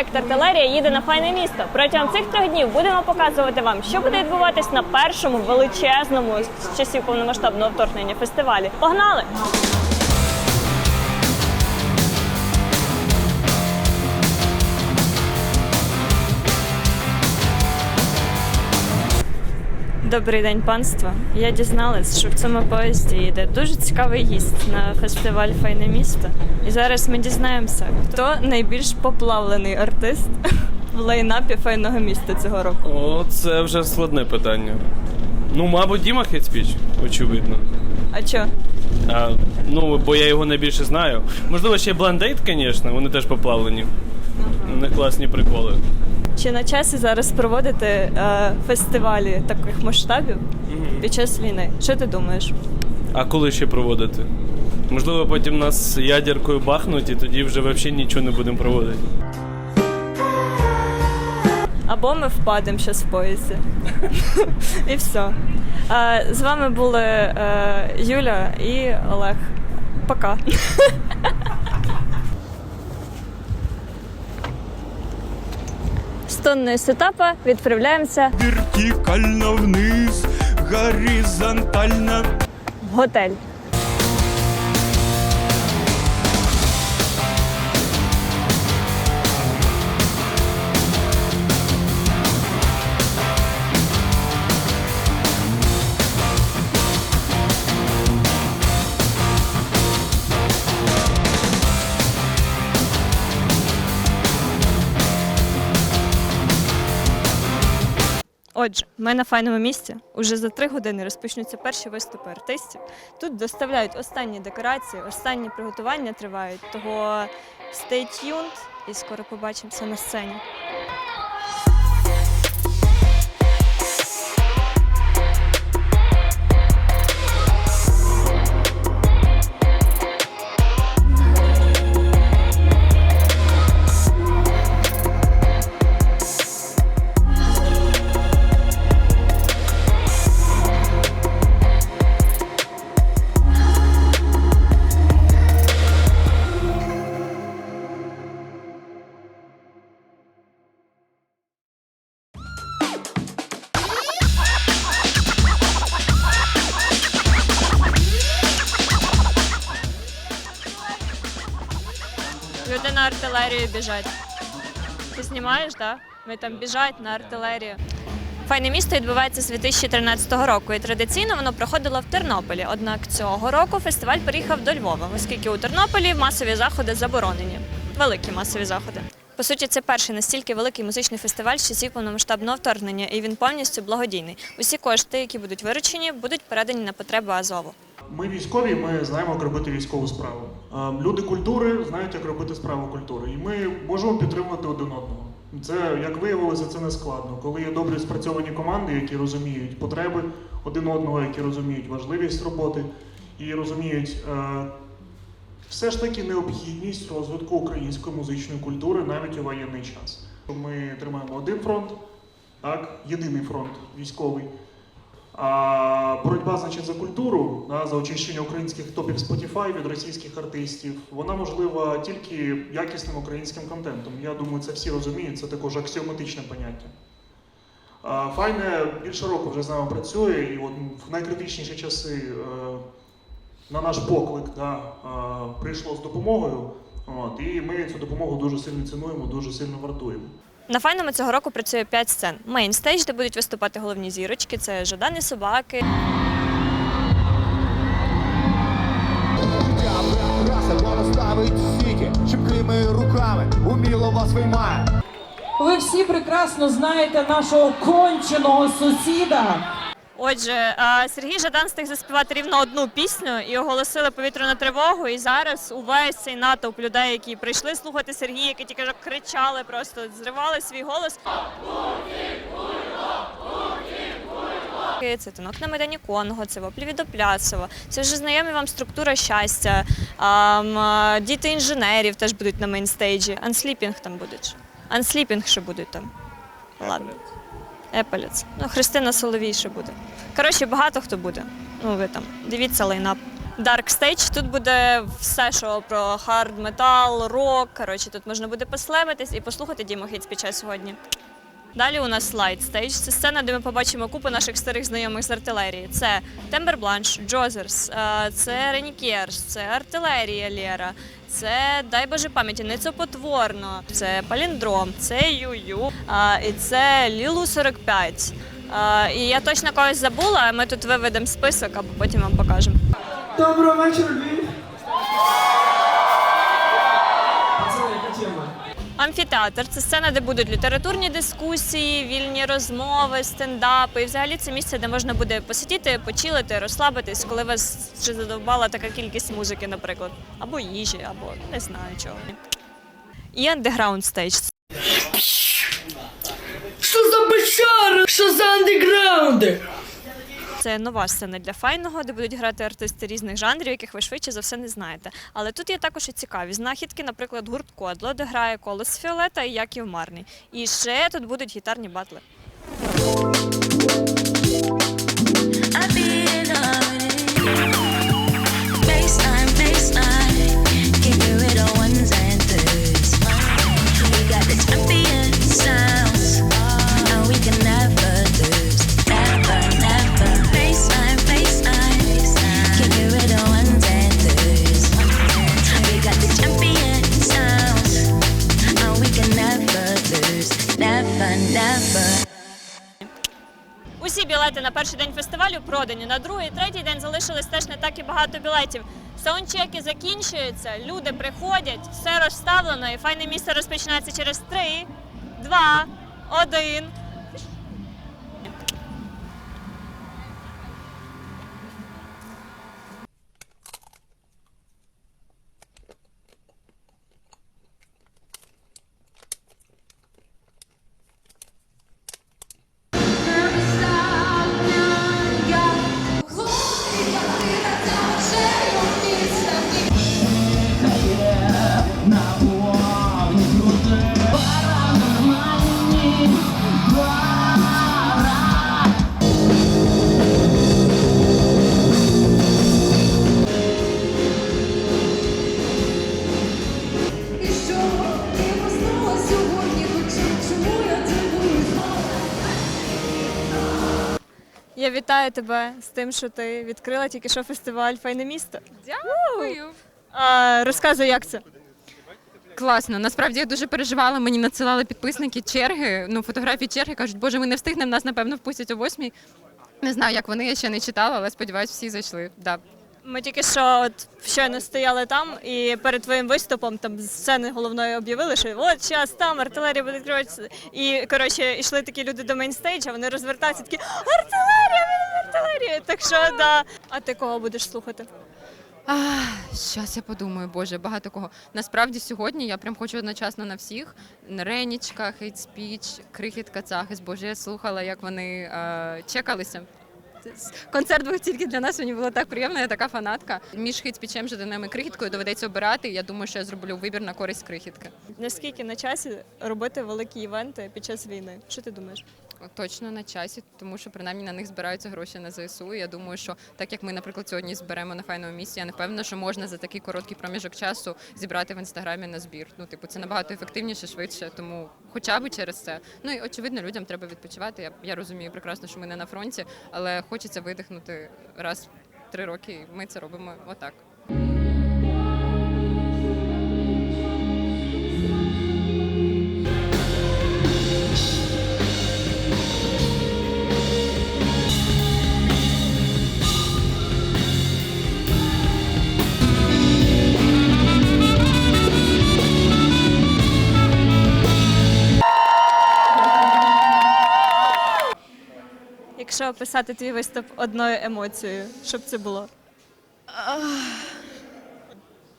Проект артилерія їде на файне місто. Протягом цих трьох днів будемо показувати вам, що буде відбуватись на першому величезному з часів повномасштабного вторгнення фестивалі. Погнали! Добрий день, панство. Я дізналась, що в цьому поїзді йде дуже цікавий гість на фестиваль Файне місто. І зараз ми дізнаємося, хто найбільш поплавлений артист в лайнапі файного міста цього року. О, це вже складне питання. Ну, мабуть, Діма Хетспіч, очевидно. А чо? А, ну, бо я його найбільше знаю. Можливо, ще Бландейт, звісно, вони теж поплавлені. У них класні приколи. Чи на часі зараз проводити е, фестивалі таких масштабів під час війни? Що ти думаєш? А коли ще проводити? Можливо, потім нас ядеркою бахнуть, і тоді вже взагалі нічого не будемо проводити. Або ми впадемо зараз в поїзді. І все. Е, З вами були е, Юля і Олег. Пока. З тонної сетапа відправляємося Вертикально вниз, горизонтально в готель. Отже, ми на файному місці. Уже за три години розпочнуться перші виступи артистів. Тут доставляють останні декорації, останні приготування тривають. Того stay tuned і скоро побачимося на сцені. Біжать. Ти знімаєш, так? Ми там біжать на артилерію. Файне місто відбувається з 2013 року, і традиційно воно проходило в Тернополі. Однак цього року фестиваль переїхав до Львова, оскільки у Тернополі масові заходи заборонені. Великі масові заходи. По суті, це перший настільки великий музичний фестиваль з часів повномасштабного вторгнення, і він повністю благодійний. Усі кошти, які будуть виручені, будуть передані на потреби Азову. Ми військові, ми знаємо, як робити військову справу. Е, Люди культури знають, як робити справу культури. І ми можемо підтримувати один одного. Це, як виявилося, це не складно. Коли є добре спрацьовані команди, які розуміють потреби один одного, які розуміють важливість роботи і розуміють е, все ж таки необхідність розвитку української музичної культури навіть у воєнний час. Ми тримаємо один фронт, так, єдиний фронт військовий. Боротьба, значить, за культуру, да, за очищення українських топів Spotify від російських артистів, вона можлива тільки якісним українським контентом. Я думаю, це всі розуміють, це також аксіоматичне поняття. Файне більше року вже з нами працює, і от в найкритичніші часи е, на наш поклик да, е, прийшло з допомогою. От, і ми цю допомогу дуже сильно цінуємо, дуже сильно вартуємо. На файному цього року працює 5 сцен. Мейнстейдж, де будуть виступати головні зірочки, це Жадани собаки, чіпкими руками, уміло вас виймає. Ви всі прекрасно знаєте нашого конченого сусіда. Отже, Сергій Жадан встиг заспівати рівно одну пісню і оголосили повітряну тривогу. І зараз увесь цей натовп людей, які прийшли слухати Сергія, які тільки кричали, просто зривали свій голос. Це танок на Майдані Конго, це воплі від Опляцова, це вже знайомі вам структура щастя. Діти інженерів теж будуть на мейнстейджі. Ансліпінг там будуть. Ансліпінг ще будуть там. Ладно. Епелець. Ну, Христина Соловій буде. Коротше, багато хто буде. Ну, ви там. Дивіться лайнап. Dark Stage. Тут буде все, що про хард метал, рок. Коротше, тут можна буде послевитись і послухати Діму час сьогодні. Далі у нас Light Stage. Це сцена, де ми побачимо купу наших старих знайомих з артилерії. Це Тембер Бланш, Джозерс, е, це Ренікерс, це артилерія Лєра, це дай Боже пам'яті, Нецопотворно, це Паліндром, це Ю-Ю, е, і це Лілу 45. Е, І я точно когось забула, ми тут виведемо список, або потім вам покажемо. Доброго вечора, Львів! Амфітеатр це сцена, де будуть літературні дискусії, вільні розмови, стендапи. І взагалі це місце, де можна буде посидіти, почилити, розслабитись, коли вас вже задовбала така кількість музики, наприклад, або їжі, або не знаю чого. І андеграунд стейдж. Що за бичара? Що за андеграунди? Це нова сцена для файного, де будуть грати артисти різних жанрів, яких ви швидше за все не знаєте. Але тут є також і цікаві знахідки, наприклад, гурт Кодло, де грає Колос Фіолета і Яків Марний. І ще тут будуть гітарні батли. I feel перший день фестивалю продані. На другий, третій день залишилось теж не так і багато білетів. Саундчеки закінчуються, люди приходять, все розставлено, і файне місце розпочинається через три, два, один. Я вітаю тебе з тим, що ти відкрила тільки що фестиваль Файне місто. Дякую. А, розказуй, як це. Класно. Насправді я дуже переживала. Мені надсилали підписники черги. Ну, фотографії черги кажуть, боже, ми не встигнемо, нас напевно впустять о восьмій. Не знаю, як вони, я ще не читала, але сподіваюсь, всі зайшли. Да. Ми тільки що от щойно стояли там, і перед твоїм виступом там з сцени головної об'явили, що от зараз там артилерія буде відкриватися. І коротше, йшли такі люди до мейнстейджа, вони розвертаються такі артилерія, артилерія. Так що да. А ти кого будеш слухати? Щас я подумаю, боже, багато кого. Насправді сьогодні я прям хочу одночасно на всіх. Ренічка, хейт спіч, крихіт. Боже, я слухала, як вони е, чекалися. Концерт був тільки для нас, мені було так приємно, я така фанатка. Між хейт-спічем, Жаданем і крихіткою доведеться обирати. Я думаю, що я зроблю вибір на користь крихітки. Наскільки на часі робити великі івенти під час війни? Що ти думаєш? Точно на часі, тому що принаймні на них збираються гроші на ЗСУ. І Я думаю, що так як ми, наприклад, сьогодні зберемо на файному місці, я не впевнена, що можна за такий короткий проміжок часу зібрати в інстаграмі на збір. Ну, типу, це набагато ефективніше, швидше. Тому хоча б через це. Ну і очевидно, людям треба відпочивати. Я, я розумію прекрасно, що ми не на фронті, але хочеться видихнути раз в три роки. і Ми це робимо отак. Описати твій виступ одною емоцією, що б це було?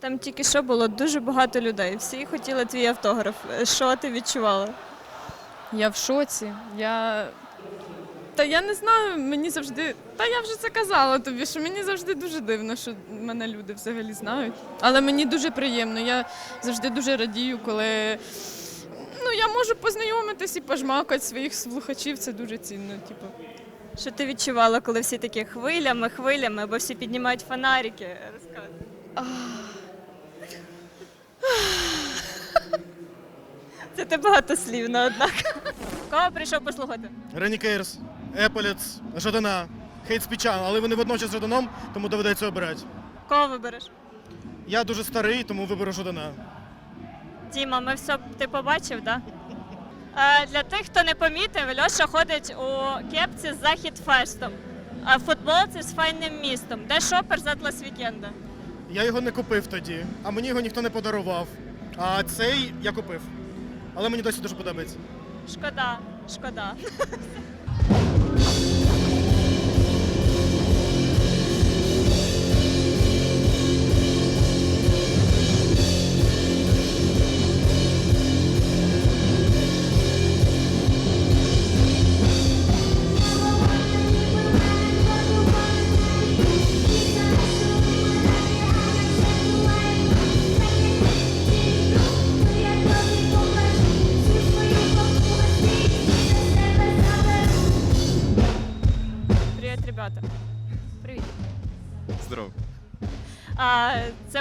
Там тільки що було дуже багато людей. Всі хотіли твій автограф. Що ти відчувала? Я в шоці. Я. Та я не знаю, мені завжди. Та я вже це казала тобі, що мені завжди дуже дивно, що мене люди взагалі знають. Але мені дуже приємно. Я завжди дуже радію, коли ну, я можу познайомитись і пожмакати своїх слухачів. Це дуже цінно. Типу. Що ти відчувала, коли всі такі хвилями, хвилями, бо всі піднімають фонарики? Розказуй. Це ти багатослівно, однак. Кого прийшов послухати? Рені Кейрс, Еполіц, Жадана, Хейт Спічан, але вони водночас Жаданом, тому доведеться обирати. Кого вибереш? Я дуже старий, тому виберу Жадана. Діма, ми все ти побачив, так? Да? Е, для тих, хто не помітив, Льоша ходить у кепці з Захід Фестом, а в футболці з файним містом. Де шопер з Атлас Вікенда? Я його не купив тоді, а мені його ніхто не подарував. А цей я купив. Але мені досі дуже подобається. Шкода, шкода.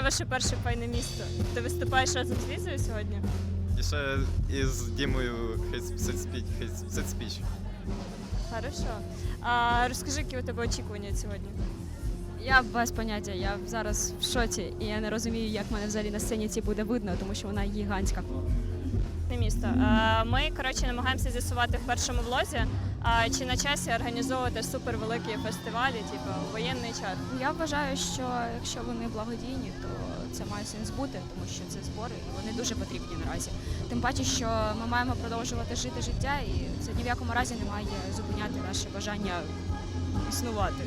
Ваше перше файне місто. Ти виступаєш разом з Лізою сьогодні? І ще із Дімою Хейт Спіч. Хорошо. А розкажи, які у тебе очікування сьогодні? Я без поняття, я зараз в шоці, і я не розумію, як мене взагалі на сцені ці буде видно, тому що вона гігантська. Не місто. Ми коротше намагаємося з'ясувати в першому влозі, а, чи на часі організовувати супервеликі фестивалі, типу воєнний час. Я вважаю, що якщо вони благодійні, то це має сенс бути, тому що це збори, і вони дуже потрібні наразі. Тим паче, що ми маємо продовжувати жити життя, і це ні в якому разі не має зупиняти наше бажання існувати.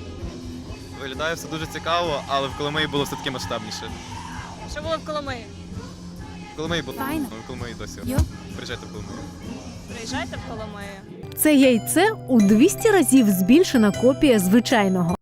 Виглядає все дуже цікаво, але в Коломиї було все таки масштабніше. Що було в Коломиї? В Коломиї було Файно. В Коломиї досі. Йо. Приїжджайте в Коломию. Приїжджайте в Коломию. Це яйце у 200 разів збільшена копія звичайного.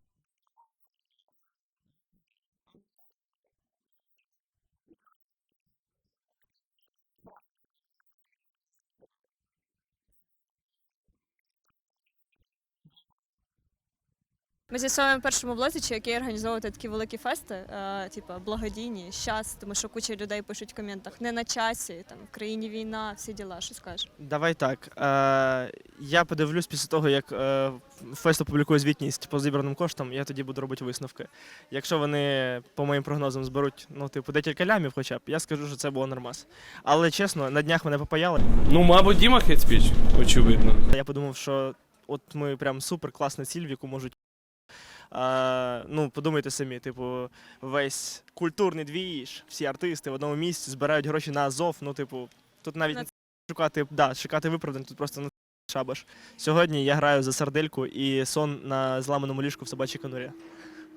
Ми з'ясовуємо в першому влозі, чи які організовувати такі великі фести, е, типу благодійні, щас, тому що куча людей пишуть в коментах. Не на часі, там в країні війна, всі діла, що скажеш. Давай так. Е, я подивлюсь після того, як е, фест опублікує звітність по зібраним коштам, я тоді буду робити висновки. Якщо вони, по моїм прогнозам, зберуть ну, типу, декілька лямів хоча б, я скажу, що це було нормас. Але чесно, на днях мене попаяли. Ну, мабуть, Діма хейтспіч, очевидно. Я подумав, що от ми прям супер класна ціль, в яку можуть. А, ну, подумайте самі, типу, весь культурний двіж, всі артисти в одному місці збирають гроші на Азов. Ну, типу, тут навіть не шукати, да, шукати виправдань, тут просто на шабаш. Сьогодні я граю за сардельку і сон на зламаному ліжку в собачій конурі.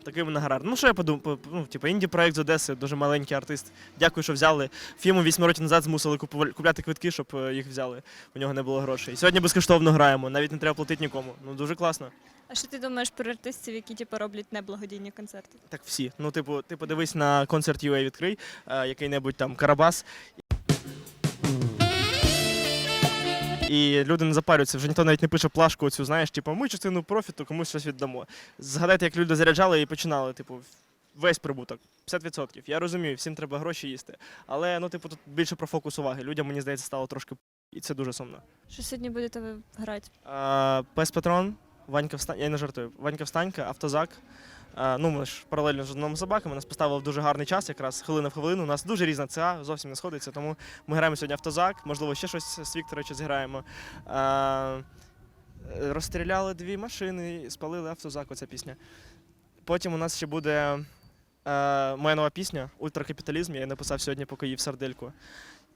Такий мене грар. Ну, що я подумав? Ну, типу, інді-проект з Одеси, дуже маленький артист. Дякую, що взяли. Фіму вісьми років назад змусили купляти квитки, щоб е, їх взяли. У нього не було грошей. Сьогодні безкоштовно граємо, навіть не треба платити нікому. Ну, дуже класно. А що ти думаєш про артистів, які типу, роблять неблагодійні концерти? Так всі. Ну, типу, ти подивись на концерт UA відкрий, е, який-небудь там Карабас. І люди не запарюються, вже ніхто навіть не пише плашку оцю, знаєш, типу, ми частину профіту комусь щось віддамо. Згадайте, як люди заряджали і починали, типу, весь прибуток, 50%. Я розумію, всім треба гроші їсти. Але ну, типу, тут більше про фокус уваги. Людям, мені здається, стало трошки п- і це дуже сумно. Що сьогодні будете ви грати? А, Пес Патрон, Ванька Встанька, я не жартую, Ванька Встанька, Автозак. Ну, ми ж паралельно з одним собаками, нас поставили в дуже гарний час, якраз хвилина в хвилину. У нас дуже різна ЦА, зовсім не сходиться, тому ми граємо сьогодні Автозак, можливо, ще щось з Віктора чи зіграємо. Е, розстріляли дві машини, спалили автозак, оця пісня. Потім у нас ще буде е, моя нова пісня Ультракапіталізм. Я її написав сьогодні, поки їв сардельку.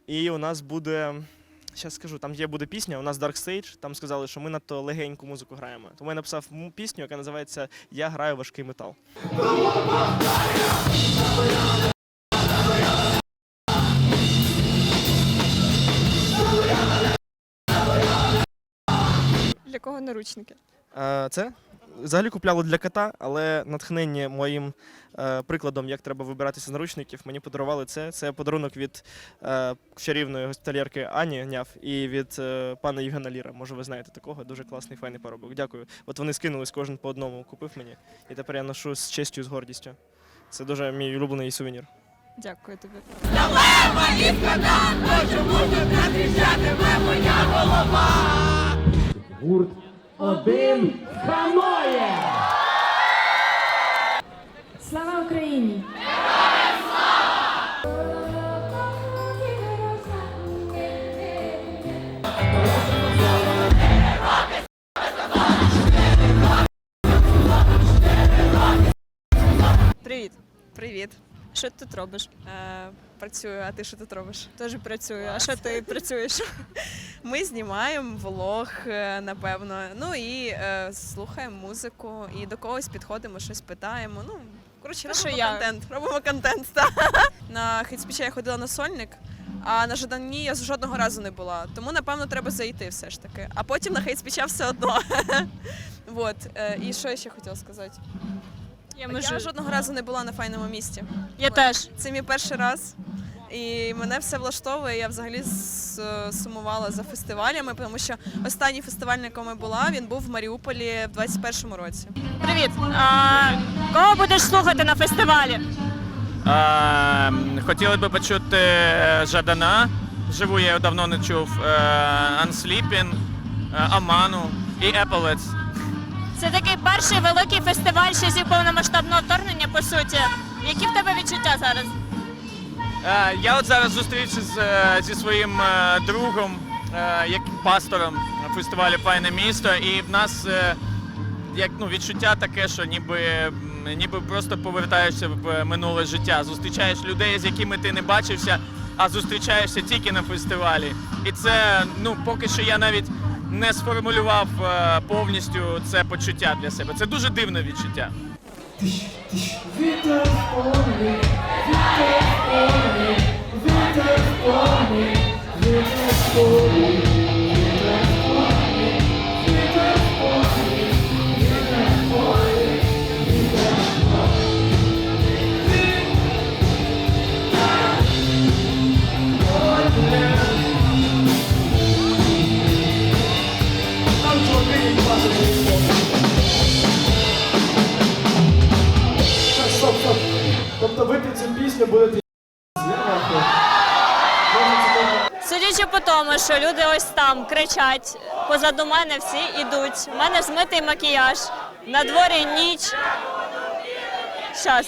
І у нас буде. Зараз скажу, там є буде пісня, у нас Dark Stage, там сказали, що ми надто легеньку музику граємо. Тому я написав пісню, яка називається Я граю важкий метал. Для кого наручники? Е, це взагалі купляли для кота, але натхнення моїм е, прикладом, як треба вибиратися з наручників, мені подарували це. Це подарунок від е, чарівної госпітальєрки Ані Няв і від е, пана Євгена Ліра. Може, ви знаєте такого. Дуже класний файний парубок. Дякую. От вони скинулись, кожен по одному купив мені. І тепер я ношу з честю з гордістю. Це дуже мій улюблений сувенір. Дякую тобі. Чому я голова Гурт один ханоє! Слава Україні! Привіт. Привіт. Що ти тут робиш? Е, працюю, а ти що тут робиш? Теж працюю. А що ти працюєш? Ми знімаємо влог, е, напевно. Ну і е, слухаємо музику, і до когось підходимо, щось питаємо. Ну, коротше, Те, робимо я. контент. Робимо контент. Та. На хейтспіча я ходила на сольник, а на Жадані я жодного разу не була. Тому, напевно, треба зайти все ж таки. А потім на хейтспіча все одно. Вот. Е, і що я ще хотіла сказати? Я, Я жодного разу не була на файному місті. я теж. Це мій перший раз. І мене все влаштовує. Я взагалі сумувала за фестивалями, тому що останній фестиваль, на якому я була, він був в Маріуполі в 21-му році. Привіт. А, кого будеш слухати на фестивалі? Хотіли би почути Жадана. Живу я його давно не чув. Unsleeping, Аману і Epaulets. Це такий перший великий фестиваль ще зі повномасштабного вторгнення, по суті. Які в тебе відчуття зараз? Е, Я от зараз зустрівся з, е, зі своїм е, другом, як пастором фестивалю Файне місто, і в нас як ну, відчуття таке, що ніби, ніби просто повертаєшся в минуле життя. Зустрічаєш людей, з якими ти не бачився, а зустрічаєшся тільки на фестивалі. І це ну поки що я навіть не сформулював е, повністю це почуття для себе. Це дуже дивне відчуття. Вітер в полі, вітер в полі, вітер в полі, вітер в полі, будете Судячи по тому, що люди ось там кричать, позаду мене всі йдуть. У мене змитий макіяж, на дворі ніч. Щас.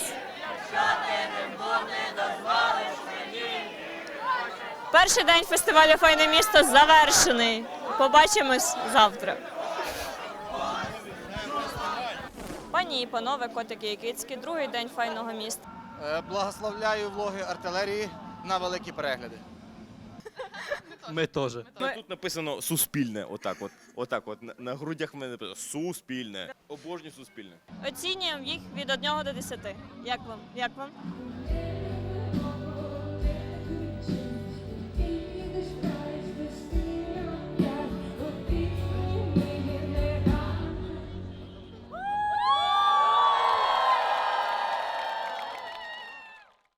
Перший день фестивалю Файне місто завершений. Побачимось завтра. Пані і панове, котики і кицьки, другий день файного міста. Е, Благословляю влоги артилерії на великі перегляди. Ми теж. Тут написано суспільне, отак от. Отак от. На, на грудях в мене написано суспільне. Обожнюю суспільне. Оцінюємо їх від 1 до 10. Як вам? Як вам?